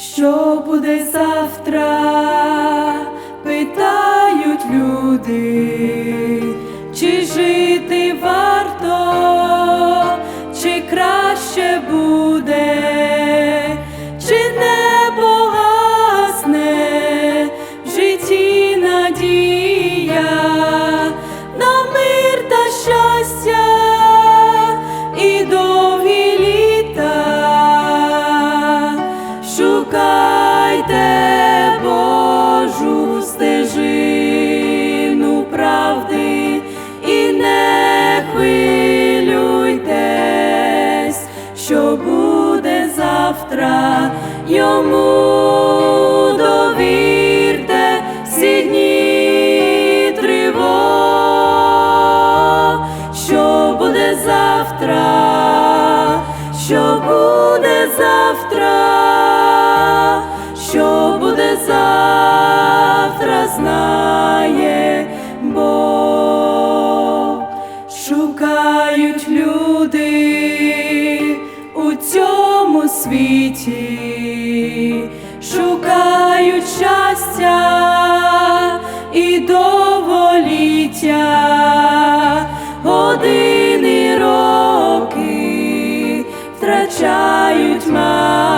Що буде завтра? Питають люди, чи жити завтра, йому довірте всі дні тривог, що буде завтра, що буде завтра, що буде завтра, знає світі, шукають щастя і доволіття години роки втрачають марно,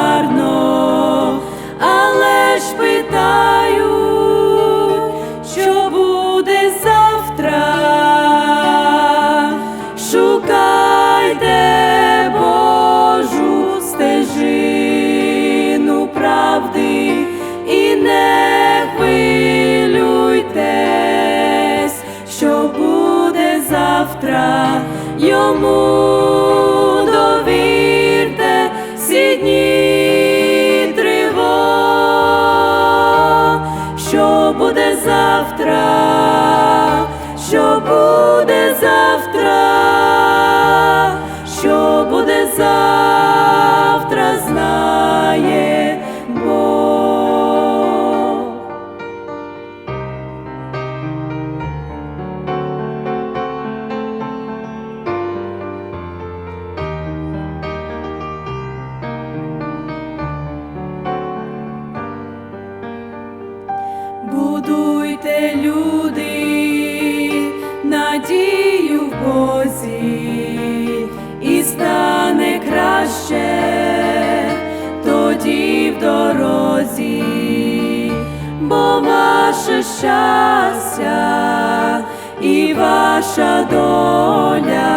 завтра, йому довірте всі дні тривог, що буде завтра, що буде завтра, що буде завтра, Будуйте люди, надію в Бозі, і стане краще тоді в дорозі, бо ваше щастя і ваша доля,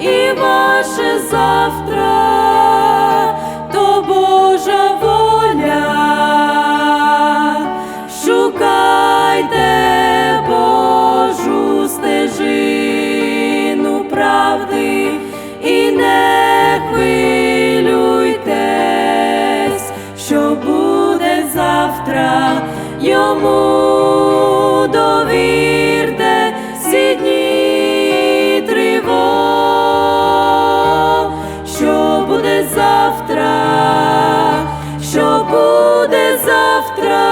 і ваше завтра, завтра. Йому довірте всі дні тривог, що буде завтра, що буде завтра.